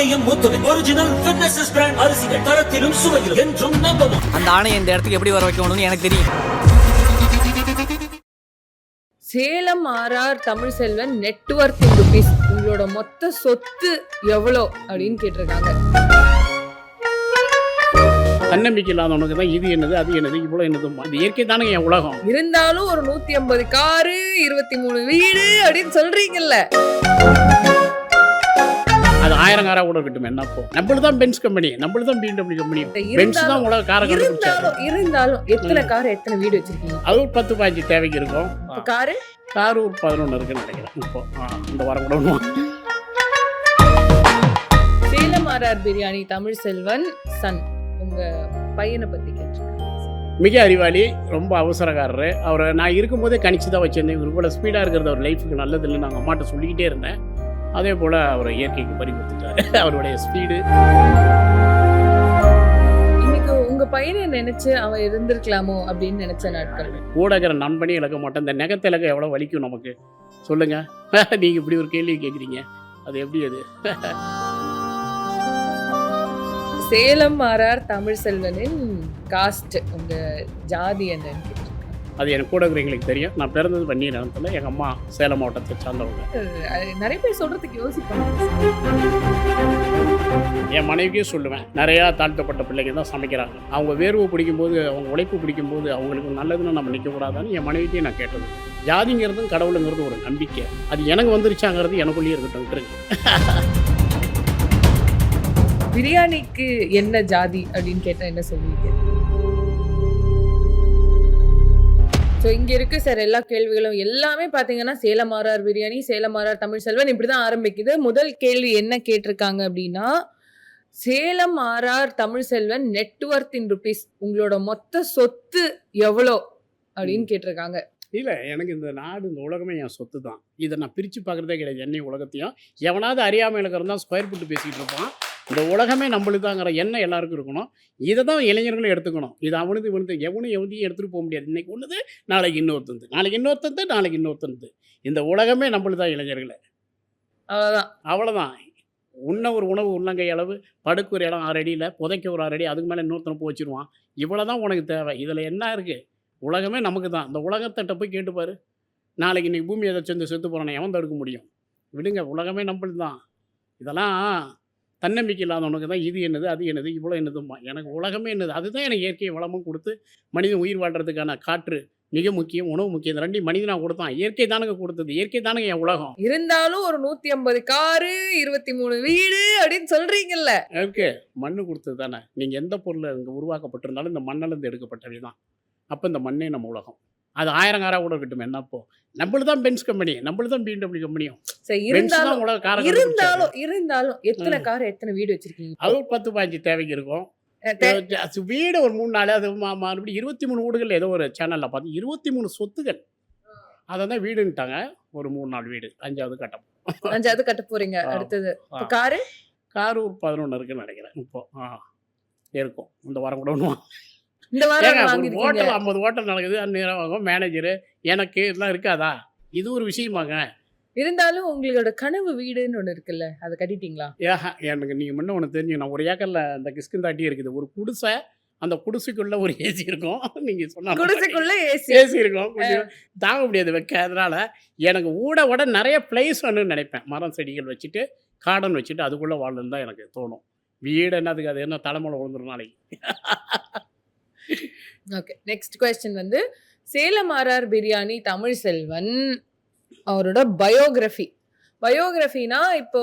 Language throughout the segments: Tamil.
கேஎம் முத்துவின் ஒரிஜினல் ஃபிட்னஸ் பிராண்ட் அரிசிகள் தரத்திலும் சுவையிலும் என்றும் நம்பவும் அந்த ஆணையை இந்த இடத்துக்கு எப்படி வர வைக்கணும்னு எனக்கு தெரியும். Salem RR Tamil Selvan net worth rupees உங்களோட மொத்த சொத்து எவ்வளோ அப்படின்னு கேட்டிருக்காங்க. தன்னம்பிக்கை இல்லாதவனுக்கு தான் இது என்னது அது என்னது இவ்வளோ என்னதுமா இது இயற்கை தானே என் உலகம். இருந்தாலும் ஒரு நூத்தி ஐம்பது காரு இருபத்தி மூணு வீடு அப்படின்னு சொல்றீங்கல்ல. அது ஆயிரம் காரா கூட இருக்கட்டும் என்னப்போ நம்மளும் தான் பென்ஸ் கம்பெனி நம்மளும் தான் பிஎன்டபிள்யூ கம்பெனி பென்ஸ் தான் உலக காரை இருந்தாலும் இருந்தாலும் எத்தனை கார் எத்தனை வீடு வச்சிருக்கீங்க? அது ஒரு பத்து பாஞ்சு தேவைக்கு இருக்கும். காரு? கார் ஒரு பதினொன்று இருக்குன்னு நினைக்கிறேன். இப்போ இந்த வாரம் கூட ஒன்று சேலம் ஆர்ஆர் பிரியாணி தமிழ் செல்வன் சன் உங்க பையனை பத்தி கேட்டிருக்காங்க மிக அறிவாளி ரொம்ப அவசரக்காரரு. அவரை நான் இருக்கும்போதே கணிச்சு தான் வச்சிருந்தேன். இவர் கூட ஸ்பீடாக இருக்கிறது அவர் லைஃபுக்கு நல்லது இல்லைன்னு நாங்கள் அம்மாட்ட சொல்லிக்கிட்டே இருந்தேன். அதே போல் அவரை இயற்கைக்கு பறி கொடுத்துட்டாரு. அவருடைய ஸ்பீடு இன்னைக்கு உங்க பையனை நினைச்சு அவன் இருந்திருக்கலாமோ அப்படின்னு நினைச்ச நாட்கள்? ஊடகிற நண்பனே இழக்க மாட்டேன். இந்த நெகத்தை இழக்க எவ்வளோ வலிக்கும் நமக்கு? சொல்லுங்க. நீங்கள் இப்படி ஒரு கேள்வி கேட்குறீங்க அது எப்படி அது? சேலம் ஆர்ஆர் தமிழ் செல்வனின் காஸ்ட் உங்க ஜாதி என்னன்னு அது எனக்கு கூட இருக்கிறவங்களுக்கு தெரியும். நான் பிறந்தது வன்னிய நிலத்தில் எங்கள் அம்மா சேலம் மாவட்டத்தை சார்ந்தவங்க. நிறைய பேர் சொல்றதுக்கு யோசிப்பாங்க. என் மனைவிக்கே சொல்லுவேன். நிறையா தாழ்த்தப்பட்ட பிள்ளைங்க தான் சமைக்கிறாங்க. அவங்க வேர்வை பிடிக்கும்போது அவங்க உழைப்பு பிடிக்கும்போது அவங்களுக்கு நல்லதுன்னு நம்ம நிற்கக்கூடாதான்னு என் மனைவிக்கே நான் கேட்டது. ஜாதிங்கிறதும் கடவுளுங்கிறது ஒரு நம்பிக்கை. அது எனக்கு வந்துருச்சாங்கிறது எனக்குள்ளேயே இருக்கட்டும் பிரியாணிக்கு என்ன ஜாதி அப்படின்னு கேட்டா என்ன சொல்லுவீங்க? ஸோ இங்க இருக்கு சார் எல்லா கேள்விகளும் எல்லாமே பாத்தீங்கன்னா சேலம் ஆர்ஆர் பிரியாணி சேலம் ஆர்ஆர் தமிழ் செல்வன் இப்படிதான் ஆரம்பிக்குது. முதல் கேள்வி என்ன கேட்டிருக்காங்க அப்படின்னா Salem RR Tamil Selvan net worth in rupees உங்களோட மொத்த சொத்து எவ்வளோ அப்படின்னு கேட்டிருக்காங்க. இல்லை எனக்கு இந்த நாடு இந்த உலகமே என் சொத்து தான் இதை நான் பிரித்து பார்க்குறதே கிடையாது. என்னை உலகத்தையும். எவனாவது அறியாமல் இருக்கிறதா ஸ்கொயர் ஃபீட் பேசிக்கிட்டு இருப்பான். இந்த உலகமே நம்மளுதாங்கிற எண்ணம் எல்லாருக்கும் இருக்கணும். இதை தான் இளைஞர்களும் எடுத்துக்கணும். இது அவனுது இவனுது எவனும் எவனையும் எடுத்துகிட்டு போக முடியாது. இன்னைக்கு ஒன்றுது நாளைக்கு இன்னொருத்தந்து நாளைக்கு இன்னொருத்தந்து நாளைக்கு இன்னொருத்தந்து இந்த உலகமே நம்மளுதான் இளைஞர்களே. அவ்வளவுதான். அவ்வளோதான் உண்ண ஒரு உணவு உள்ளங்கை அளவு படுக்க ஒரு இடம் ஆறு அடியில் புதைக்க ஒரு ஆறு அடி அதுக்கு மேலே இன்னொருத்தனை போய் வச்சிருவான். இவ்வளோ தான் உனக்கு தேவை. இதில் என்ன இருக்குது உலகமே நமக்கு தான் இந்த உலகத்திட்ட போய் கேட்டு பாரு. நாளைக்கு இன்னைக்கு பூமி ஏதாச்சும் வந்து செத்து போகிறானே எவன் தடுக்க முடியும்? விடுங்க உலகமே நம்மளுது தான் இதெல்லாம் தன்னம்பிக்கை இல்லாதவனுக்கு தான் இது என்னது அது என்னது இவ்வளோ என்னதும்மா. எனக்கு உலகமே என்னது அதுதான் எனக்கு இயற்கை வளமும் கொடுத்து மனிதன் உயிர் வாழ்கிறதுக்கான காற்று மிக முக்கியம் உணவு முக்கியம். இந்த ரெண்டையும் மனிதனாக கொடுத்தான். இயற்கை தானங்க கொடுத்தது. இயற்கை தானங்க என் உலகம். இருந்தாலும் ஒரு நூத்தி ஐம்பது காரு இருபத்தி மூணு வீடு அப்படின்னு சொல்றீங்கல்ல. இருக்கு மண்ணு கொடுத்தது தானே. நீங்கள் எந்த பொருள் இங்கே உருவாக்கப்பட்டிருந்தாலும் இந்த மண்ணிலேருந்து எடுக்கப்பட்டவை தான் அப்போ இந்த மண்ணே நம்ம உலகம். அது ஆயிரங்காரா கூட இருக்கட்டும் என்னப்போ நம்மளு தான் பென்ஸ் கம்பெனி நம்மளு தான் பிஎன்டபிள்யூ கம்பெனியும் சரி இருந்தாலும் உலக கார இருந்தாலும் இருந்தாலும் எத்தனை. கார் எத்தனை வீடு வச்சிருக்கீங்க? அது ஒரு பத்து பாஞ்சு தேவைக்கு இருக்கும். வீடு ஒரு மூணு நாள் அது மா- மறுபடியும் இருபத்தி மூணு வீடுகள் ஏதோ ஒரு சேனலில் பார்த்து இருபத்தி மூணு சொத்துகள். அதை தான் வீடுன்ட்டாங்க. ஒரு மூணு நாலு வீடு. அஞ்சாவது கட்டம் அஞ்சாவது கட்ட போறீங்க. அடுத்தது. காரு? கார் ஒரு பதினொன்று இருக்குன்னு நினைக்கிறேன். இப்போ ஆ இருக்கும். இந்த வாரம் கூட ஒன்று இந்த வாரம் ஹோட்டல் ஐம்பது ஹோட்டல் நடக்குது அந்நேரம் மேனேஜரு எனக்கு இதெல்லாம் இருக்காதா? இது ஒரு விஷயமாங்க. இருந்தாலும் உங்களோட கனவு வீடுன்னு ஒண்ணு இருக்குல்ல அதை கட்டிட்டீங்களா? ஏஹா எனக்கு நீங்கள் முன்ன ஒன்று தெரிஞ்சுக்கணும் ஒரு ஏக்கரில் அந்த கிஸ்கந்தாட்டி இருக்குது. ஒரு குடிசை அந்த குடிசைக்குள்ளே ஒரு ஏசி இருக்கும். நீங்கள் சொன்ன குடிசைக்குள்ள ஏசி. ஏசி இருக்கும். கொஞ்சம் தாங்க முடியாது வைக்க. அதனால் எனக்கு ஊட விட நிறைய பிளேஸ் வேணும்னு நினைப்பேன். மரம் செடிகள் வச்சுட்டு கார்டன் வச்சுட்டு அதுக்குள்ளே வாழணுன்னு தான் எனக்கு தோணும். வீடு என்னதுக்கு அது என்ன தலைமுறை விழுந்துரும் நாளைக்கு. ஓகே நெக்ஸ்ட் கொஸ்டின் வந்து சேலம் ஆர்ஆர் பிரியாணி தமிழ் செல்வன் அவரோட பயோகிராஃபி பயோகிராஃபினா இப்போ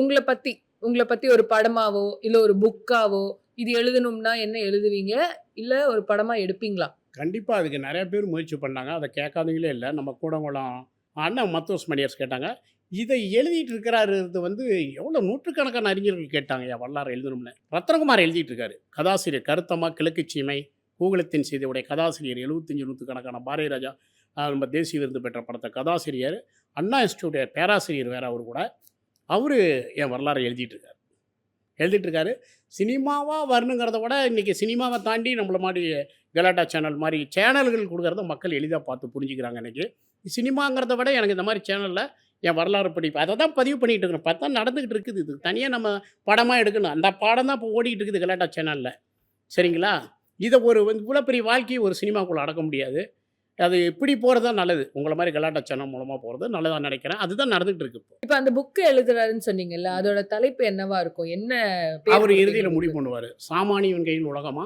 உங்களை பற்றி உங்களை பற்றி ஒரு படமாவோ இல்லை ஒரு புக்காவோ இது எழுதணும்னா என்ன எழுதுவீங்க? இல்லை ஒரு படமாக எடுப்பீங்களா? கண்டிப்பாக அதுக்கு நிறைய பேர் முயற்சி பண்ணாங்க. அதை கேட்காதவங்களே இல்லை. நம்ம கூடங்குளம் அண்ணன் மத்தோஸ் மணியர்ஸ் கேட்டாங்க. இதை எழுதிட்டு இருக்கிறாரு வந்து எவ்வளோ நூற்றுக்கணக்கான அறிஞர்கள் கேட்டாங்க. என் வரலாறு எழுதணும்னு. ரத்னகுமார் எழுதிட்டு இருக்காரு. கதாசிரியர் கருத்தமாக கிழக்கு சீமை கூகுளத்தின் செய்தியுடைய கதாசிரியர் எழுபத்தஞ்சு நூற்றுக்கணக்கான பாரதிராஜா நம்ம தேசிய விருது பெற்ற படத்தை கதாசிரியர் அண்ணா இன்ஸ்டியூடைய பேராசிரியர் வேற அவர் கூட அவர் என் வரலாறை எழுதிட்டுருக்கார் எழுதிட்டுருக்காரு சினிமாவாக வரணுங்கிறத விட இன்றைக்கி சினிமாவை தாண்டி நம்மள மாதிரி கலாட்டா சேனல் மாதிரி சேனல்கள் கொடுக்குறத மக்கள் எளிதாக பார்த்து புரிஞ்சுக்கிறாங்க இன்றைக்கி சினிமாங்கிறத விட எனக்கு இந்த மாதிரி சேனலில் என் வரலாறு படிப்பு அதை தான் பதிவு பண்ணிகிட்டு இருக்கிறோம் பார்த்தா நடந்துக்கிட்டு இருக்குது. இது தனியாக நம்ம படமாக எடுக்கணும். அந்த பாடம் தான் இப்போ ஓடிக்கிட்டு இருக்குது கலாட்டா சேனலில். சரிங்களா? இதை ஒரு வந்து இவ்வளோ பெரிய வாழ்க்கையை ஒரு சினிமாக்குள்ளே அடக்க முடியாது. அது இப்படி போகிறது தான் நல்லது. உங்களை மாதிரி கலாட்டா சேனல் மூலமாக போகிறது நல்லதாக நினைக்கிறேன். அதுதான் நடந்துகிட்டு இருக்கு இப்போ. இப்ப அந்த புக் எழுதுறாருன்னு சொன்னீங்கல்ல அதோட தலைப்பு என்னவா இருக்கும்? என்ன அவர் இறுதியில் முடிவு? பண்ணுவார். சாமானியன் கையில் உலகமா?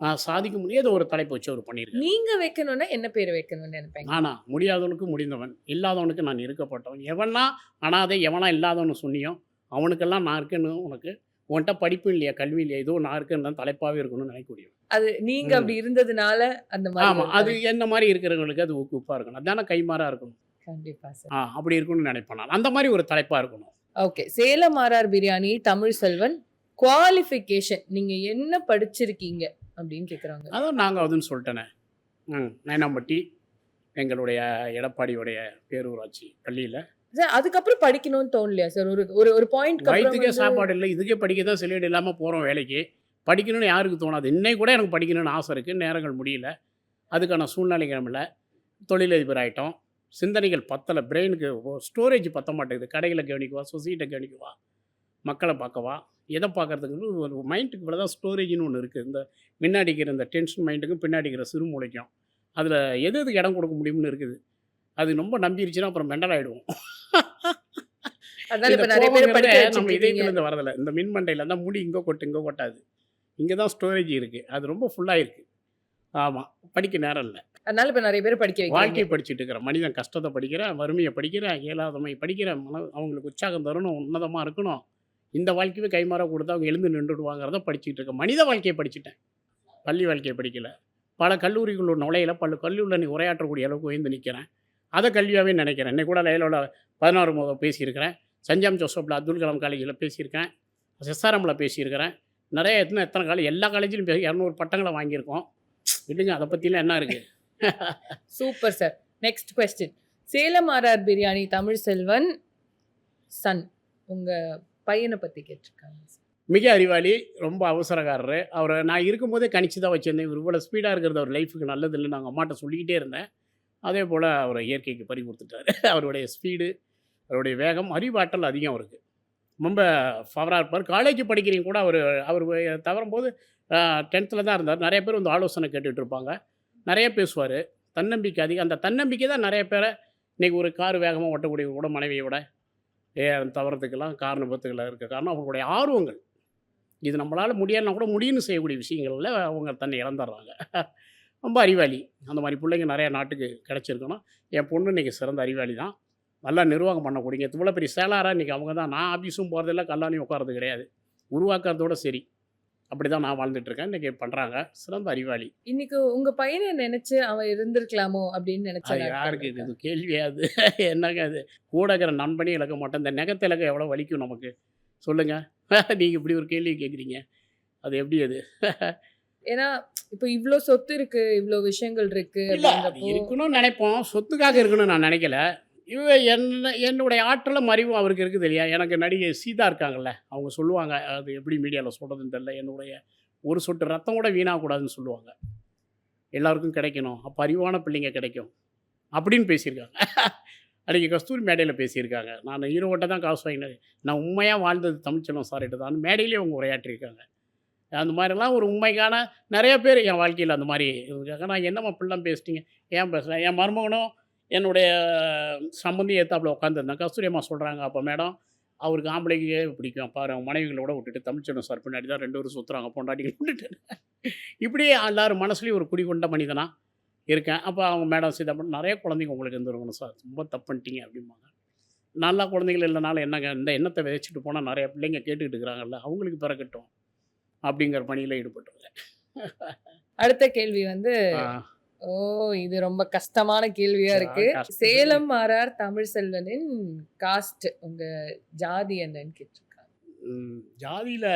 ஆஹ் சாதிக்க முடியாத. ஒரு தலைப்பு வச்சு அவர் பண்ணியிருக்காரு. நீங்க வைக்கணும்னா என்ன பேர் வைக்கணும்னு நினைப்பீங்க? நானா? முடியாதவனுக்கு முடிந்தவன். இல்லாதவனுக்கு நான் இருக்கப்பட்டவன். எவனா அனாதை எவனா இல்லாதவனு சொன்னியோ அவனுக்கெல்லாம் நான் இருக்கேன்னு உனக்கு உன்கிட்ட படிப்பு இல்லையா கல்வி இல்லையா ஏதோ நான் இருக்கேன்னு தான் தலைப்பாகவே இருக்கணும்னு நினைக்கக்கூடியவன். அது நீங்க. அப்படி இருந்ததுனால அந்த மாதிரி ஆமாம் அது. என்ன மாதிரி இருக்கிறவங்களுக்கு அது ஊக்குப்பாக இருக்கணும். அதானே கைமாறாக இருக்கணும். கண்டிப்பா சார். ஆ அப்படி இருக்கணும்னு நினைப்பேன் நான். அந்த மாதிரி ஒரு தலைப்பாக இருக்கணும். Okay Salem RR biryani Tamil Selvan qualification நீங்க என்ன படிச்சிருக்கீங்க அப்படின்னு கேக்குறாங்க. அதான் நாங்கள் அதுன்னு சொல்லிட்டேனே. ம் நயனாம்பட்டி எங்களுடைய எடப்பாடியுடைய பேரூராட்சி பள்ளியில். சார் அதுக்கப்புறம் படிக்கணும்னு தோணலையா சார்? ஒரு ஒரு ஒரு பாயிண்ட் வயிற்றுக்கே சாப்பாடு இல்லை இதுக்கே படிக்க தான் செலீடு இல்லாமல் போகிறோம் வேலைக்கு. படிக்கணும்னு யாருக்கு தோணாது. இன்னைக்கு கூட எனக்கு படிக்கணும்னு ஆசை இருக்குது நேரங்கள் முடியல. அதுக்கான சூழ்நிலைகள் இல்லை. தொழிலதிபர் ஆகிட்டோம் சிந்தனைகள் பத்தலை. பிரெயினுக்கு ஸ்டோரேஜ் பத்த மாட்டேங்குது. கடைகளை கவனிக்கவா சொசைட்டியை கவனிக்கவா மக்களை பார்க்கவா எதை பார்க்கறதுக்கு ஒரு மைண்டுக்கு இவ்வளோ தான் ஸ்டோரேஜ்னு ஒன்று இருக்குது இந்த முன்னாடி இருக்கிற இந்த டென்ஷன் மைண்டுக்கும் பின்னாடி இருக்கிற சிறுமூளைக்கும் அதில் எது எதுக்கு இடம் கொடுக்க முடியும்னு இருக்குது. அது ரொம்ப நம்பிருச்சுன்னா அப்புறம் மெண்டல் ஆகிடுவோம் அதனால இப்ப நிறைய பேர் படிக்க நம்ம வரதில்ல. இந்த மின்மண்டையில் தான் முடி இங்கே கொட்டு இங்கே கொட்டாது. இங்கே தான் ஸ்டோரேஜ் இருக்குது அது ரொம்ப ஃபுல்லாக இருக்குது ஆமாம் படிக்க நேரம் இல்லை. அதனால இப்ப நிறைய பேர் படிக்க வாழ்க்கையை படிச்சுட்டு இருக்கிறேன் மனிதன் கஷ்டத்தை படிக்கிறேன் வறுமையை படிக்கிறேன் இயலாதமை படிக்கிறேன் மன அவங்களுக்கு உற்சாகம் தரணும் உன்னதமாக இருக்கணும். இந்த வாழ்க்கையை கைமாற கொடுத்து அவங்க எழுந்து நின்றுடுவாங்கிறத படிச்சுட்டு இருக்கேன். மனித வாழ்க்கையை படிச்சுட்டேன். பள்ளி வாழ்க்கையை படிக்கல. பல கல்லூரிகளோட நுழையில. பல கல்லூரியில் நீ உரையாற்றக்கூடிய அளவுக்கு உயர்ந்து நிற்கிறேன் அதை கல்வியாகவே நினைக்கிறேன். இன்னைக்கு கூட லைலோட பதினாறு முதல் பேசியிருக்கிறேன். சஞ்சாம் ஜோசப்பில் அப்துல் கலாம் காலேஜில் பேசியிருக்கேன் எஸ்ஆர்எம்மில் பேசியிருக்கிறேன். நிறைய எத்தனை எத்தனை காலேஜ் எல்லா காலேஜிலும் பேசி இரநூறு பட்டங்களை வாங்கியிருக்கோம். விடுங்க அதை பற்றிலாம் என்ன இருக்குது super sir next question Salem RR biryani Tamil Selvan son உங்க பையனை பத்தி கேட்டிருக்காங்க. மிக அறிவாளி ரொம்ப அவசரக்காரரு. அவரை நான் இருக்கும்போதே கணிச்சு தான் வச்சுருந்தேன். இவர் இவ்வளோ ஸ்பீடாக இருக்கிறது அவர் லைஃபுக்கு நல்லது இல்லைன்னு நாங்கள் அம்மாட்ட சொல்லிக்கிட்டே இருந்தேன். அதே போல் அவரை இயற்கைக்கு பறி கொடுத்துட்டாரு. அவருடைய ஸ்பீடு அவருடைய வேகம் அறிவாற்றல் அதிகம் அவருக்கு. ரொம்ப ஃபவராக இருப்பார். காலேஜ் படிக்கிறீங்க கூட அவர் அவர் தவறும்போது டென்த்தில் தான் இருந்தார். நிறைய பேர் வந்து ஆலோசனை கேட்டுகிட்ருப்பாங்க நிறைய பேசுவார். தன்னம்பிக்கை அதிகம். அந்த தன்னம்பிக்கை தான் நிறைய பேரை இன்றைக்கி ஒரு கார் வேகமாக ஓட்டக்கூடிய கூட மனைவியோட ஏ தவறதுக்கெல்லாம் காரணபத்துக்களாக இருக்க காரணம் அவங்களுடைய ஆர்வங்கள். இது நம்மளால் முடியலைன்னா கூட முடியும்னு செய்யக்கூடிய விஷயங்களில் அவங்க தன்னை இழந்துடுறாங்க. ரொம்ப அறிவாளி. அந்த மாதிரி பிள்ளைங்க நிறைய நாட்டுக்கு கிடச்சிருக்கணும். என் பொண்ணு இன்றைக்கி சிறந்த அறிவாளி தான். நல்லா நிர்வாகம் பண்ணக்கூடியங்க இவ்வளோ பெரிய சேலாராக இன்றைக்கி அவங்க தான். நான் ஆஃபீஸும் போகிறதில்ல கல்லாலையும் உட்காரது கிடையாது. உருவாக்குறதோட சரி. அப்படி தான் நான் வாழ்ந்துட்டுருக்கேன் இன்றைக்கி பண்ணுறாங்க சிறந்த அறிவாளி. இன்னைக்கு உங்க பையனை நினைச்சு அவன் இருந்திருக்கலாமோ அப்படின்னு நினைச்ச யாருக்கு? இது? கேள்வியா அது? என்னங்க அது? கூட இருக்கிற நண்பனே இழக்க மாட்டேன். இந்த நெகத்தை இழக்க எவ்வளோ வலிக்கும் நமக்கு? சொல்லுங்கள் நீங்கள் இப்படி ஒரு கேள்வி கேட்குறீங்க அது எப்படி அது? ஏன்னா இப்போ இவ்ளோ சொத்து இருக்கு இவ்ளோ விஷயங்கள் இருக்கு இருக்கணும்னு நினைப்போம். சொத்துக்காக இருக்கணும்னு நான் நினைக்கல. இவ என்ன என்னுடைய ஆற்றலும் அறிவும் அவருக்கு இருக்குது இல்லையா? எனக்கு நடிகை சீதா இருக்காங்கல்ல அவங்க சொல்லுவாங்க அது எப்படி மீடியாவில் சொல்கிறதுன்னு தெரியல. என்னுடைய ஒரு சொட்டு ரத்தம் கூட வீணாகக்கூடாதுன்னு சொல்லுவாங்க. எல்லாருக்கும் கிடைக்கணும். அப்போ அறிவான பிள்ளைங்க கிடைக்கும். அப்படின்னு பேசியிருக்காங்க. அன்றைக்கி கஸ்தூரி மேடையில் பேசியிருக்காங்க. நான் ஈரோட்டை தான் காசு வாங்கினேன். நான் உண்மையாக வாழ்ந்தது தமிழ்ச்செல்வம் சார்கிட்ட தான். மேடையிலே அவங்க உரையாற்றியிருக்காங்க. அந்த மாதிரிலாம் ஒரு உண்மைக்கான நிறைய பேர் என் வாழ்க்கையில் அந்த மாதிரி இருக்காங்க. நான் என்னம்மா பிள்ளை பேசிட்டீங்க? ஏன் பேசுகிறேன் என் மருமகனும் என்னுடைய சம்மந்தி ஏத்தாப்பில் உட்காந்துருந்தேன் கஸ்தூரி அம்மா சொல்கிறாங்க அப்போ மேடம் அவருக்கு ஆம்பளைக்கே பிடிக்கும். பாரு அவன் மனைவிகளோட விட்டுட்டு தமிழ்ச்சனம் சார் பின்னாடி தான் ரெண்டு பேரும் சுற்றுறாங்க பொண்டாட்டிகள் விட்டுட்டு. இப்படியே எல்லாரும் மனசுலேயும் ஒரு குடிகொண்ட மனிதனாக இருக்கேன். அப்போ அவங்க மேடம் சீதாப்பன் நிறைய குழந்தைங்க உங்களுக்கு இருந்துருக்கணும் சார். ரொம்ப தப்பு பண்ணிட்டீங்க அப்படிம்பாங்க. நல்லா குழந்தைகள் இல்லைனாலும் என்னங்க? இந்த எண்ணத்தை விதைச்சிட்டு போனால் நிறைய பிள்ளைங்க கேட்டுக்கிட்டு இருக்கிறாங்கல்ல. அவங்களுக்கு பிறக்கட்டும். அப்படிங்கிற பணியில் ஈடுபட்டுருக்கேன். அடுத்த கேள்வி வந்து. ஓ இது ரொம்ப கஷ்டமான கேள்வியா இருக்கு. சேலம் ஆர்ஆர் தமிழ் செல்வனின் காஸ்ட் உங்க ஜாதி என்னன்னு கேட்டிருக்காங்க. ஜாதியில்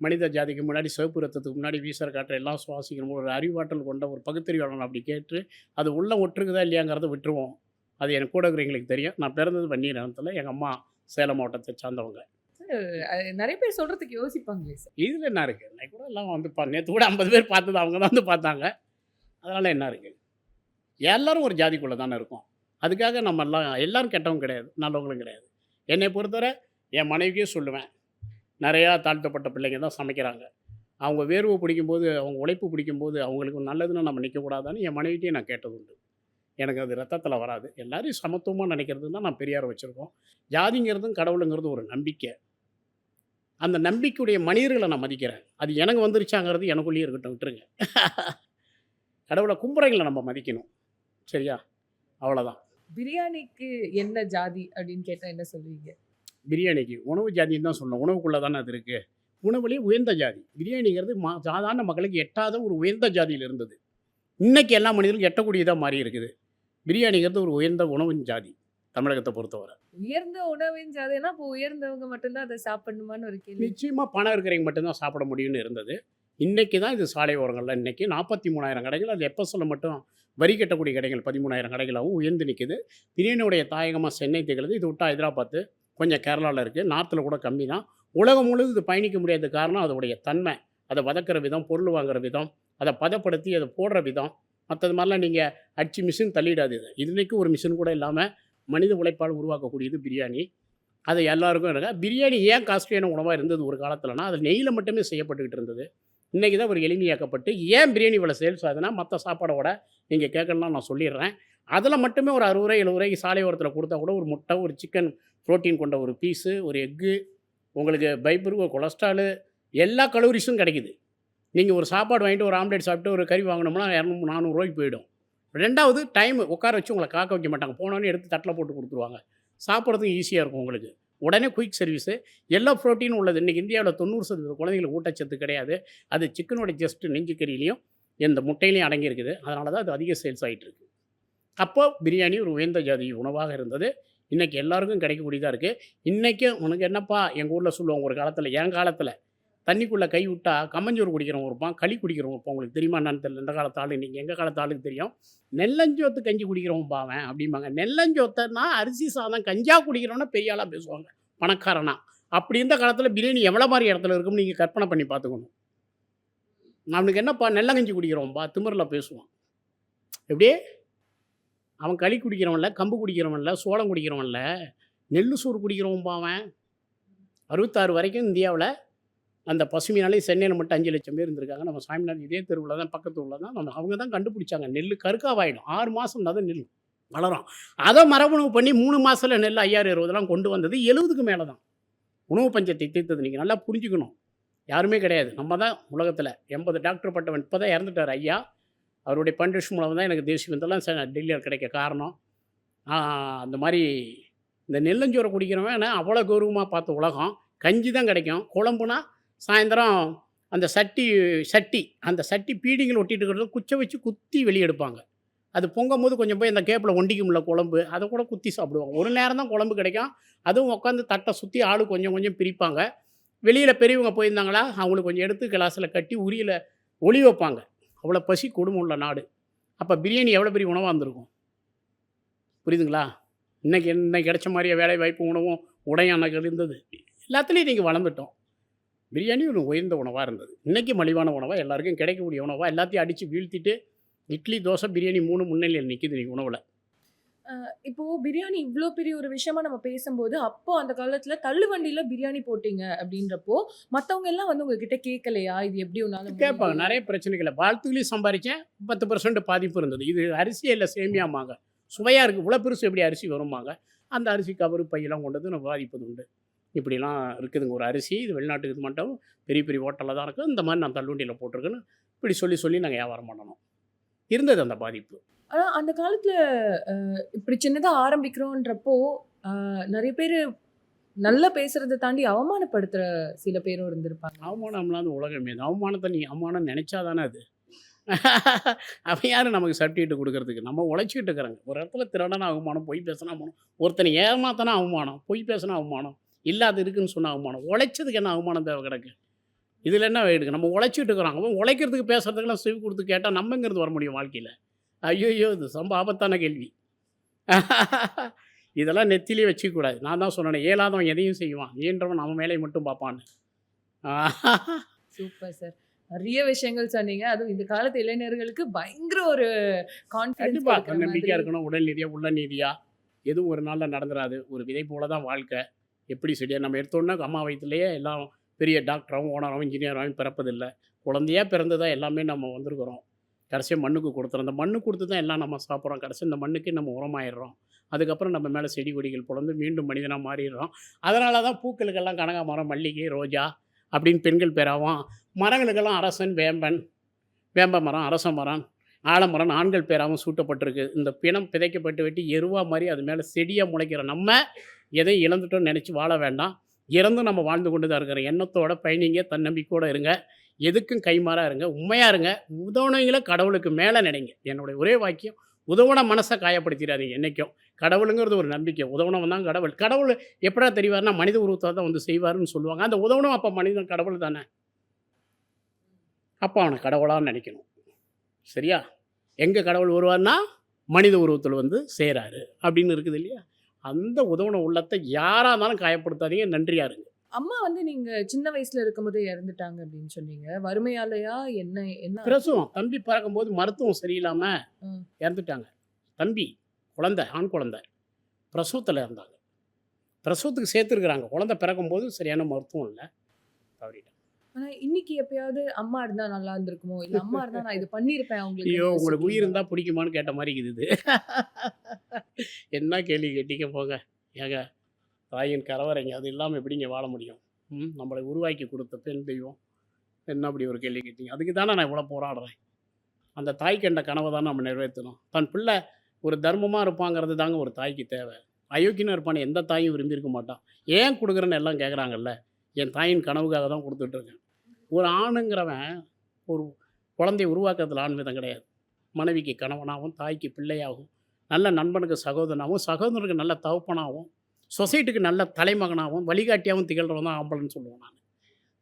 மனித ஜாதிக்கு முன்னாடி சிவப்பு ரத்தத்துக்கு முன்னாடி வீசர் காற்ற எல்லாம் சுவாசிக்கணும் ஒரு அறிவாற்றல் கொண்ட ஒரு பகுத்தறிவாளன் அப்படி கேட்டு அது உள்ள ஒற்றுக்குதா இல்லையாங்கிறத விட்டுருவோம். அது எனக்கு கூட இருக்கிறவங்களுக்கு தெரியும். நான் பிறந்தது வன்னி நேரத்தில் எங்கள் அம்மா சேலம் மாவட்டத்தை சார்ந்தவங்க. நிறைய பேர் சொல்கிறதுக்கு யோசிப்பாங்களே சார். இதில் என்ன இருக்குது இன்னைக்கு கூட எல்லாம் வந்து பா நேற்று கூட ஐம்பது பேர் பார்த்தது அவங்க தான் வந்து பார்த்தாங்க. அதனால் என்ன இருக்குது எல்லோரும் ஒரு ஜாதிக்குள்ளே தானே இருக்கும். அதுக்காக நம்ம எல்லாம் எல்லோரும் கெட்டவங்க கிடையாது நல்லவங்களும் கிடையாது. என்னை பொறுத்தவரை என் மனைவிக்கே சொல்லுவேன். நிறையா தாழ்த்தப்பட்ட பிள்ளைங்க தான் சமைக்கிறாங்க. அவங்க வேர்வை பிடிக்கும்போது அவங்க உழைப்பு பிடிக்கும்போது அவங்களுக்கு நல்லதுன்னு நம்ம நிற்கக்கூடாதான்னு என் மனைவிட்டையும் நான் கேட்டது உண்டு. எனக்கு அது ரத்தத்தில் வராது. எல்லாரையும் சமத்துவமாக நினைக்கிறது தான் நான் பெரியார் வச்சுருக்கோம். ஜாதிங்கிறதும் கடவுளுங்கிறது ஒரு நம்பிக்கை. அந்த நம்பிக்கையுடைய மனிதர்களை நான் மதிக்கிறேன். அது எனக்கு வந்துருச்சாங்கிறது எனக்குள்ளேயே இருக்கட்டும் விட்டுருங்க. கடவுளை கும்புறைகளை நம்ம மதிக்கணும். சரியா? அவ்வளோதான் பிரியாணிக்கு என்ன ஜாதி அப்படின்னு கேட்டா என்ன சொல்லுவீங்க? பிரியாணிக்கு உணவு ஜாதின்னு தான் சொல்லணும். உணவுக்குள்ளே தானே அது இருக்குது உணவுலேயே உயர்ந்த ஜாதி. பிரியாணிங்கிறது மா சாதாரண மக்களுக்கு எட்டாத ஒரு உயர்ந்த ஜாதியில் இருந்தது. இன்னைக்கு எல்லா மனிதர்களும் எட்டக்கூடியதாக மாறி இருக்குது. பிரியாணிங்கிறது ஒரு உயர்ந்த உணவின் ஜாதி. தமிழகத்தை பொறுத்தவரை. உயர்ந்த உணவின் ஜாதினா இப்போ உயர்ந்தவங்க மட்டும்தான் அதை சாப்பிடணுமான்னு ஒரு கேள்வி. நிச்சயமாக பணம் இருக்கிறவங்க மட்டும்தான் சாப்பிட முடியும்னு இருந்தது. இன்றைக்கி தான் இது சாலை ஓரங்களில் இன்றைக்கி நாற்பத்தி மூணாயிரம் கடைகள் அது எப்போ சொல்ல மட்டும் வரி கட்டக்கூடிய கடைகள் பதிமூணாயிரம் கடைகளாகவும் உயர்ந்து நிற்குது பிரியாணியுடைய தாயகமாக சென்னை திகழுது. இது விட்டா ஹைதராபாத்து கொஞ்சம் கேரளாவில் இருக்குது நார்த்தில் கூட கம்மி தான். உலகம் முழுவதும் இது பயணிக்க முடியாத காரணம் அதோடைய தன்மை. அதை வதக்கிற விதம் பொருள் வாங்குற விதம் அதை பதப்படுத்தி அதை போடுற விதம். மற்றது மாதிரிலாம் நீங்கள் அடிச்சு மிஷின் தள்ளிடாது இது இன்னைக்கு ஒரு மிஷின் கூட இல்லாமல் மனித உழைப்பால் உருவாக்கக்கூடியது பிரியாணி. அது எல்லாருக்கும் இருக்கா. பிரியாணி ஏன் காஸ்ட்லியான உணவாக இருந்தது ஒரு காலத்துலனா அது நெய்யில் மட்டுமே செய்யப்பட்டுக்கிட்டு இருந்தது. இன்றைக்கி தான் ஒரு எளிமையாக்கப்பட்டு ஏன் பிரியாணி இவ்வளோ சேல்ஸ் ஆகுதுன்னா மற்ற சாப்பாடோட நீங்கள் கேட்கலாம் நான் சொல்லிடுறேன். அதில் மட்டுமே ஒரு அறுபது ரூபாய் எழுபது ரூபாய்க்கு சாலை ஓரத்தில் கொடுத்தா கூட ஒரு முட்டை ஒரு சிக்கன் ப்ரோட்டீன் கொண்ட ஒரு பீஸு ஒரு எக்கு உங்களுக்கு பைப்பரு ஒரு கொலஸ்ட்ராலு எல்லா கலோரிஸும் கிடைக்குது. நீங்கள் ஒரு சாப்பாடு வாங்கிட்டு ஒரு ஆம்லேட் சாப்பிட்டு ஒரு கறி வாங்கினோம்னா இரநூறு நானூறுரூவாய்க்கு போயிடும். ரெண்டாவது டைம் உட்கார வச்சு உங்களை காக்க வைக்க மாட்டாங்க. போனோன்னு எடுத்து தட்டில் போட்டு கொடுத்துருவாங்க. சாப்பிட்றதுக்கு ஈஸியாக இருக்கும் உங்களுக்கு. உடனே குயிக் சர்வீஸு எல்லா ப்ரோட்டீனும் உள்ளது. இன்றைக்கி இந்தியாவில் தொண்ணூறு சதவீத குழந்தைங்களுக்கு ஊட்டச்சத்து கிடையாது. அது சிக்கனோட ஜஸ்ட் நெஞ்சுக்கறியிலையும் இந்த முட்டையிலையும் அடங்கியிருக்குது. அதனால தான் அது அதிக சேல்ஸ் ஆகிட்டு இருக்கு. அப்போ பிரியாணி ஒரு உயர்ந்த ஜாதி உணவாக இருந்தது. இன்றைக்கி எல்லாருக்கும் கிடைக்கக்கூடியதாக இருக்குது இன்றைக்கும் உனக்கு என்னப்பா? எங்கள் ஊரில் சொல்லுவாங்க ஒரு காலத்தில் என் காலத்தில் தண்ணிக்குள்ளே கை விட்டால் கம்மஞ்சோறு குடிக்கிறவங்க இருப்பான் களி குடிக்கிறவங்க இருப்பான். உங்களுக்கு தெரியுமா என்னன்னு தெரியல. இந்த காலத்து ஆளு இன்றைக்கி எங்கள் காலத்து ஆளுக்கு தெரியும். நெல்லஞ்சோத்து கஞ்சி குடிக்கிறவன் பாவன் அப்படிம்பாங்க. நெல்லஞ்சோத்தனா அரிசி சாதம் கஞ்சா குடிக்கிறவனா பெரிய ஆளாக பேசுவாங்க. பணக்காரனா. அப்படி இந்த காலத்தில் பிரியாணி எவ்வளோ மாதிரி இடத்துல இருக்கும்னு நீங்கள் கற்பனை பண்ணி பார்த்துக்கணும். அவனுக்கு என்னப்பா நெல்லங்கஞ்சி குடிக்கிறவன்பா திமிரில் பேசுவான். எப்படியே அவன் களி குடிக்கிறவன்ல கம்பு குடிக்கிறவன்ல சோளம் குடிக்கிறவன்ல நெல் சோறு குடிக்கிறவன்பா அவன். அறுபத்தாறு வரைக்கும் இந்தியாவில் அந்த பசுமையினாலே சென்னையில் மட்டும் அஞ்சு லட்சம் பேர் இருந்திருக்காங்க. நம்ம சாமிநாதன் இதே தெருவில் தான் பக்கத்து ஊரில் தான் நம்ம அவங்க தான் கண்டுபிடிச்சாங்க. நெல் கருக்காவாயிடும். ஆறு மாதம் தான் நெல் வளரும். அதை மரபணுவு பண்ணி மூணு மாதத்தில் நெல் ஐயாயிரம் இருபதெல்லாம் கொண்டு வந்தது எழுபதுக்கு மேலே தான் உணவு பஞ்சத்தை தீர்த்தது நீங்கள் நல்லா புரிஞ்சுக்கணும். யாருமே கிடையாது. நம்ம தான் உலகத்தில் எண்பது டாக்டர் பட்டவன் இப்போ தான் இறந்துட்டார் ஐயா. அவருடைய பண்டிஷ் மூலம் தான் எனக்கு தேசிய விந்தெல்லாம் டெல்லியில் கிடைக்க காரணம். அந்த மாதிரி இந்த நெல்லஞ்சோரை குடிக்கிறவன் அவ்வளோ கௌரவமாக பார்த்த உலகம். கஞ்சி தான் கிடைக்கும். குழம்புனா சாயந்தரம் அந்த சட்டி சட்டி அந்த சட்டி பீடிங்கில் ஒட்டிட்டு இருக்கிறத குச்சை வச்சு குத்தி வெளியே எடுப்பாங்க. அது பொங்கும் போது கொஞ்சம் போய் அந்த கேப்பில் ஒண்டிக்கும்ல குழம்பு. அதை கூட குத்தி சாப்பிடுவாங்க. ஒரு நேரம் தான் குழம்பு கிடைக்கும். அதுவும் உட்காந்து தட்டை சுற்றி ஆள் கொஞ்சம் கொஞ்சம் பிரிப்பாங்க. வெளியில் பெரியவங்க போயிருந்தாங்களா அவங்களுக்கு கொஞ்சம் எடுத்து கிளாஸில் கட்டி உரியில் ஒளி வைப்பாங்க. அவ்வளோ பசி கொடுமை உள்ள நாடு. அப்போ பிரியாணி எவ்வளோ பெரிய உணவாக இருந்திருக்கும்? புரியுதுங்களா? இன்னைக்கு இன்னைக்கு கிடைச்ச மாதிரியே வேலை வாய்ப்பு உணவும் உடையும் அன்னைக்கு இருந்தது. எல்லாத்துலேயும் இன்றைக்கி வளர்ந்துட்டோம். பிரியாணி ஒரு உயர்ந்த உணவாக இருந்தது. இன்றைக்கி மலிவான உணவாக எல்லாருக்கும் கிடைக்கக்கூடிய உணவாக எல்லாத்தையும் அடித்து வீழ்த்திட்டு இட்லி தோசை பிரியாணி மூணு முன்னிலையில் நிற்கிது இன்றைக்கி உணவில். இப்போ பிரியாணி இவ்ளோ பெரிய ஒரு விஷயமா நம்ம பேசும்போது அப்போ அந்த காலத்துல தள்ளுவண்டியில பிரியாணி போட்டீங்க அப்படின்றப்போ மத்தவங்க எல்லாம் வந்து உங்ககிட்ட கேட்கலையா? இது எப்படி உன்னால கேட்பாங்க? நிறைய பிரச்சனைகளை. வாழ்த்துலையும் சம்பாதிச்சேன். பத்து பர்சன்ட் பாதிப்பு இருந்தது. இது அரிசியில் சேமியாமாங்க. சுவையாக இருக்குது இவ்வளோ பெருசு எப்படி அரிசி வருமாங்க? அந்த அரிசி கவரு பையெல்லாம் கொண்டு வந்து நம்ம பாதிப்பது உண்டு. இப்படிலாம் இருக்குதுங்க. ஒரு அரிசி இது வெளிநாட்டுக்கு இது மட்டும் பெரிய பெரிய ஹோட்டலில் தான் இருக்குது இந்த மாதிரி நான் தள்ளுவண்டியில் போட்டிருக்கேன்னு இப்படி சொல்லி சொல்லி நாங்கள் வியாபாரம் பண்ணணும். இருந்தது அந்த பாதிப்பு. ஆனா அந்த காலத்துல இப்படி சின்னதா ஆரம்பிக்கிறோன்றப்போ நிறைய பேர் நல்லா பேசுறதை தாண்டி அவமானப்படுத்துற சில பேரும் இருந்திருப்பாங்க. அவமானம்லாம் அந்த உலகமே அவமானத்தை நீ அவமானம் நினச்சா தானே அது? அவன் யார் நமக்கு சர்டிஃபிகேட் கொடுக்கறதுக்கு? நம்ம உழைச்சிக்கிட்டு இருக்கிறாங்க. ஒரு இடத்துல திருடனா அவமானம் பொய் பேசினா அவமானம். ஒருத்தனை ஏமாத்தனா அவமானம் பொய் பேசினா அவமானம். இல்லாத இருக்குன்னு சொன்ன அவமானம். உழைச்சதுக்கு என்ன அவமானம் தேவை கிடக்கு? இதில் என்ன இருக்குது நம்ம உழைச்சிட்டு இருக்கிறோம். அவன் உழைக்கிறதுக்கு பேசுறதுக்கெல்லாம் செவி கொடுத்து கேட்டால் நம்மங்கிறது வர முடியும் வாழ்க்கையில். ஐயோ இது ரொம்ப ஆபத்தான கேள்வி. இதெல்லாம் நெத்திலே வச்சுக்கூடாது நான் தான் சொன்னேன் ஏலாதவன் எதையும் செய்வான். ஏன்றவன் அவன் வேலையை மட்டும் பார்ப்பான்னு. Super sir. நிறைய விஷயங்கள் சொன்னீங்க. அதுவும் இந்த காலத்து இளைஞர்களுக்கு பயங்கர ஒரு கண்டிப்பா. கான்ஃபிடன்ஸ் தன்னம்பிக்கையா இருக்கணும். உடல் நீதியா உள்ள நீதியா. எதுவும் ஒரு நாள்ல நடந்துராது. ஒரு விதை போல தான் வாழ்க்கை. எப்படி சரியாக நம்ம எடுத்தோன்னா அம்மா வயிற்றுலேயே எல்லாம் பெரிய டாக்டராகவும் ஓனராகவும் இன்ஜினியராகவும் பிறப்பதில்லை. குழந்தையா பிறந்து தான் எல்லாமே நம்ம வந்திருக்கிறோம். கடைசியாக மண்ணுக்கு கொடுத்துறோம். அந்த மண்ணு கொடுத்து தான் எல்லாம் நம்ம சாப்பிட்றோம். கடைசி இந்த மண்ணுக்கு நம்ம உரமாயிடுறோம். அதுக்கப்புறம் நம்ம மேலே செடி கொடிகள் பிறந்து மீண்டும் மனிதனாக மாறிடுறோம். அதனால தான் பூக்களுக்கெல்லாம் கனகாமரம் மல்லிகை ரோஜா அப்படின்னு பெண்கள் பேராகும் மரங்களுக்கெல்லாம் அரசன் வேம்பன். வேம்ப மரம் அரச மரம் ஆலமரம் ஆண்கள் பேராகவும் சூட்டப்பட்டிருக்கு. இந்த பிணம் பிதைக்கப்பட்டு வெட்டி எருவா மாதிரி அது மேலே செடியாக முளைக்கிற நம்ம எதை இழந்துட்டோம்னு நினச்சி வாழ வேண்டாம். இறந்தும் நம்ம வாழ்ந்து கொண்டு தான் இருக்கிறோம். எண்ணத்தோட பயணிங்க தன்னம்பிக்கையோடு இருங்க. எதுக்கும் கைமாறாக இருங்க. உண்மையாக இருங்க. உதவுனவங்கள கடவுளுக்கு மேலே நினைங்க. என்னுடைய ஒரே வாக்கியம் உதவுன மனசை காயப்படுத்திடாதீங்க என்றைக்கும் கடவுளுங்கிறது ஒரு நம்பிக்கை. உதவுனவன் தான் கடவுள். கடவுள் எப்படா தெரிவார்னா மனித உருவத்தை தான் வந்து செய்வாருன்னு சொல்லுவாங்க. அந்த உதவுனம் அப்போ மனிதன் கடவுள் தானே. அப்போ அவனை கடவுளாக நினைக்கணும். சரியா? எங்கே கடவுள் வருவார்னா மனித உருவத்தில் வந்து சேராரு அப்படின்னு இருக்குது இல்லையா? அந்த உதவுன உள்ளத்தை யாராக இருந்தாலும் காயப்படுத்தாதீங்க நன்றியா இருங்க. அம்மா வந்து நீங்க சின்ன வயசுல இருக்கும்போது இறந்துட்டாங்க அப்படின்னு சொன்னீங்க. வறுமையாலயா என்ன என்ன? பிரசவம். தம்பி பிறக்கும்போது மருத்துவம் சரியில்லாமல். இறந்துட்டாங்க. தம்பி குழந்தை ஆண் குழந்தை. பிரசவத்தில் இருந்தாங்க பிரசவத்துக்கு சேர்த்துருக்குறாங்க. குழந்தை பிறக்கும்போது சரியான மருத்துவம் இல்லை. தவறிட்டாங்க ஆனா இன்னைக்கு எப்பயாவது அம்மா இருந்தா நல்லா இருந்திருக்குமோ? இல்ல அம்மா இருந்தா நான் இது பண்ணிருப்பேன் உங்களுக்கு ஐயோ உங்களுக்கு உயிர் இருந்தால் பிடிக்குமான்னு கேட்ட மாதிரி இருக்குது இது. என்ன கேள்வி கேட்டீங்க போங்க. ஏங்க தாயின் கரவறைங்க அது இல்லாமல் எப்படிங்க வாழ முடியும்? ம் நம்மளை உருவாக்கி கொடுத்த பெண் தெய்வம். என்ன அப்படி ஒரு கேள்வி கேட்டீங்க? அதுக்கு தானே நான் இவ்வளோ போராடுறேன். அந்த தாய் கண்ட கனவை தான் நம்ம நிறைவேற்றணும். தன் பிள்ளை ஒரு தர்மமாக இருப்பாங்கிறது தாங்க ஒரு தாய்க்கு தேவை. அயோக்கியனாக இருப்பான்னு எந்த தாயும் விரும்பியிருக்க மாட்டான். ஏன் கொடுக்குறேன்னு எல்லாம் கேட்குறாங்கல்ல என் தாயின் கனவுக்காக தான் கொடுத்துட்ருக்கேன். ஒரு ஆணுங்கிறவன் ஒரு குழந்தை உருவாக்குறதுல ஆண்மிதம் கிடையாது. மனைவிக்கு கணவனாகவும் தாய்க்கு பிள்ளையாகவும் நல்ல நண்பனுக்கு சகோதரனாகவும் சகோதரனுக்கு நல்ல தகப்பனாகவும் சொசைட்டிக்கு நல்ல தலைமகனாகவும் வழிகாட்டியாகவும் திகழ்கிறவன் தான் ஆம்பளைன்னு சொல்லுவேன் நான்.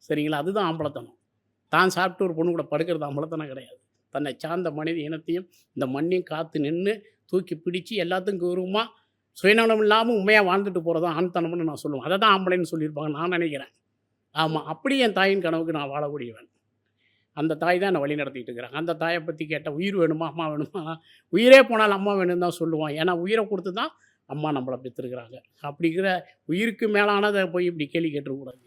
சரிங்களா? அதுதான் ஆம்பளத்தனம். தான் சாப்பிட்டு ஒரு பொண்ணு கூட படுக்கிறது ஆம்பளத்தனம் கிடையாது. தன்னை சார்ந்த மனித இனத்தையும் இந்த மண்ணையும் காத்து நின்று தூக்கி பிடிச்சி எல்லாத்துக்கும் கௌரவமாக சுயநலம் இல்லாமல் உண்மையாக வாழ்ந்துட்டு போகிறதும் ஆண்தனம்னு நான் சொல்லுவேன். அதை தான் ஆம்பளைன்னு சொல்லியிருப்பாங்க நான் நினைக்கிறேன். ஆமாம் அப்படி என் தாயின் கனவுக்கு நான் வாழக்கூடியவன். அந்த தாய் தான் என்னை வழி நடத்திட்டு இருக்கிறாங்க. அந்த தாயை பற்றி கேட்டால் உயிர் வேணுமா? அம்மா வேணுமா? உயிரே போனால் அம்மா வேணும்னு தான் சொல்லுவான். ஏன்னா உயிரை கொடுத்து தான் அம்மா நம்மளை பெற்றுருக்குறாங்க. அப்படிங்கிற உயிருக்கு மேலானதை போய் இப்படி கேள்வி கேட்டுருக்கூடாது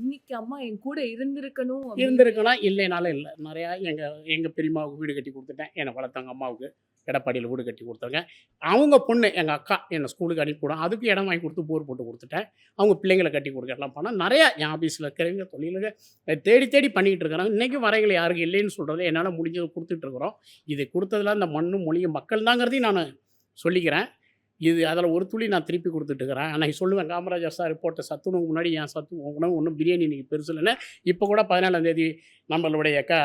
இன்னைக்கு அம்மா என் கூட இருந்திருக்கணும் இருந்திருக்கலாம் இல்லைனாலும் இல்லை. நிறையா எங்கள் எங்கள் பெரியம்மாவுக்கு வீடு கட்டி கொடுத்துட்டேன். என்னை வளர்த்தாங்க அம்மாவுக்கு எடப்பாடியில் வீடு கட்டி கொடுத்தாங்க அவங்க பொண்ணு எங்கள் அக்கா என்னை ஸ்கூலுக்கு அனுப்பிவிடும் அதுக்கு இடம் வாங்கி கொடுத்து போர் போட்டு கொடுத்துட்டேன். அவங்க பிள்ளைங்களை கட்டி கொடுக்க எல்லாம் பண்ணால் நிறையா என் ஆஃபீஸில் இருக்கிறவங்க தொழிலுக்கு தேடி தேடி பண்ணிகிட்டு இருக்கிறாங்க. இன்றைக்கும் வரைகள் யாருக்கு இல்லைன்னு சொல்கிறது என்னால் முடிஞ்சதை கொடுத்துட்ருக்குறோம் இது கொடுத்ததுல அந்த மண்ணும் மொழியும் மக்கள் தாங்கிறதையும் நான் சொல்லிக்கிறேன். இது அதில் ஒரு துளி நான் திருப்பி கொடுத்துட்ருக்கிறேன் ஆனால் சொல்லுவேன் காமராஜர் சார் போட்ட சத்துணவு முன்னாடி என் சத்து உணவு ஒன்றும் பிரியாணி இன்றைக்கி பெருசு இல்லைன்னா. இப்போ கூட பதினாலாந்தேதி நம்மளுடைய க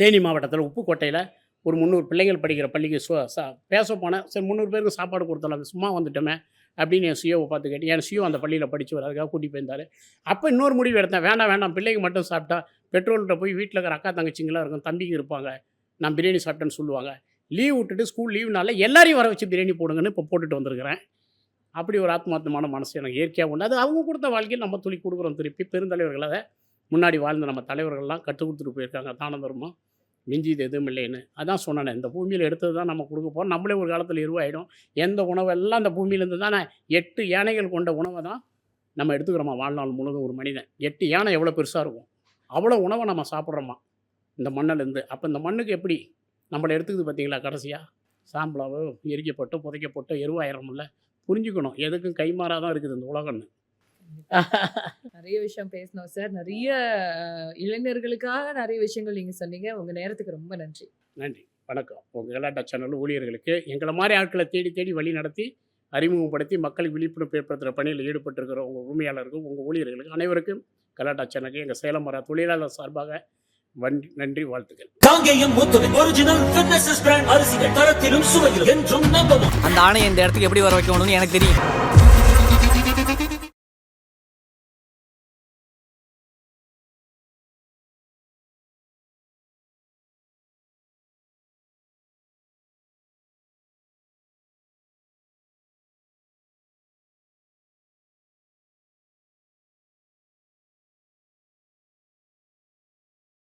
தேனி மாவட்டத்தில் உப்புக்கோட்டையில் ஒரு முந்நூறு பிள்ளைகள் படிக்கிற பள்ளிக்கு சு சா பேச போனேன். சரி முந்நூறு பேருக்கு சாப்பாடு கொடுத்தலாம் சும்மா வந்துட்டோமே அப்படின்னு என் சுயோவை பார்த்து கேட்டேன். என் சுயோ அந்த பள்ளியில் படித்து அதுக்காக கூட்டி போயிருந்தார். அப்போ இன்னொரு முடிவு எடுத்தேன். வேண்டாம் வேண்டாம் பிள்ளைக்கு மட்டும் சாப்பிட்டா பெட்ரோல்கிட்ட போய் வீட்டில் இருக்கிற அக்கா தங்கச்சிங்களாம் இருக்கும் தம்பிக்கு இருப்பாங்க. நான் பிரியாணி சாப்பிட்டேன்னு சொல்லுவாங்க. லீவ் விட்டுட்டு ஸ்கூல் லீவ்னால எல்லாரையும் வர வச்சு பிரியாணி போடுங்கன்னு இப்போ போட்டுட்டு வந்திருக்கிறேன். அப்படி ஒரு ஆத்மார்த்தமான மனசு எனக்கு இயற்கையாக உண்டு. அது அவங்க கொடுத்த வாழ்க்கையில் நம்ம துளி கொடுக்குறோம் திருப்பி. பெருந்தலைவர்கள் அதை முன்னாடி வாழ்ந்த நம்ம தலைவர்கள்லாம் கற்றுக் கொடுத்துட்டு போயிருக்காங்க. தான தர்மம் மிஞ்சிது எதுவும் இல்லைன்னு. அதான் சொன்னேன் இந்த பூமியில் எடுத்தது தான் நம்ம கொடுக்க போகிறோம் நம்மளே ஒரு காலத்தில் இருவாயிடும். எந்த உணவெல்லாம் அந்த பூமியிலேருந்து தானே எட்டு யானைகள் கொண்ட உணவை தான் நம்ம எடுத்துக்கிறோமா? வாழ்நாள் முழுதும் ஒரு மனிதன். எட்டு யானை எவ்வளோ பெருசாக இருக்கும்? அவ்வளோ உணவை நம்ம சாப்பிட்றோமா? இந்த மண்ணிலேருந்து. அப்போ இந்த மண்ணுக்கு எப்படி நம்மளை எடுத்துக்குது பார்த்தீங்களா கடைசியாக சாம்பலாவோ எரிக்கப்பட்டோ புதைக்கப்பட்டோ எருவாயிரமில்ல புரிஞ்சுக்கணும். எதுக்கும் கைமாறாக தான் இருக்குது இந்த உலகம்னு. நிறைய விஷயம் பேசணும் சார் நிறைய இளைஞர்களுக்காக நிறைய விஷயங்கள் நீங்க சொன்னீங்க. உங்க நேரத்துக்கு ரொம்ப நன்றி. நன்றி. வணக்கம். உங்கள் கலாட்டா சேனல் ஊழியர்களுக்கு எங்களை மாதிரி ஆட்களை தேடி தேடி வழி நடத்தி அறிமுகப்படுத்தி மக்களுக்கு விழிப்புணர்வு ஏற்படுத்துகிற பணியில் ஈடுபட்டிருக்கிற உங்கள் உரிமையாளருக்கும் உங்கள் ஊழியர்களுக்கு அனைவருக்கும் கலாட்டா சேனலுக்கு எங்கள் சேலம் மர தொழிலாளர் சார்பாக நன்றி வாழ்த்துக்கள். காங்கேயம் மூத்தவன் ஒரிஜினல் ஃபிட்னஸ் பிராண்ட் அரிசிகள் தரத்திலும் சுவையிலும் என்றும் நம்பவும். அந்த ஆணையை இந்த இடத்துக்கு எப்படி வர வைக்கணும்னு எனக்கு தெரியும்.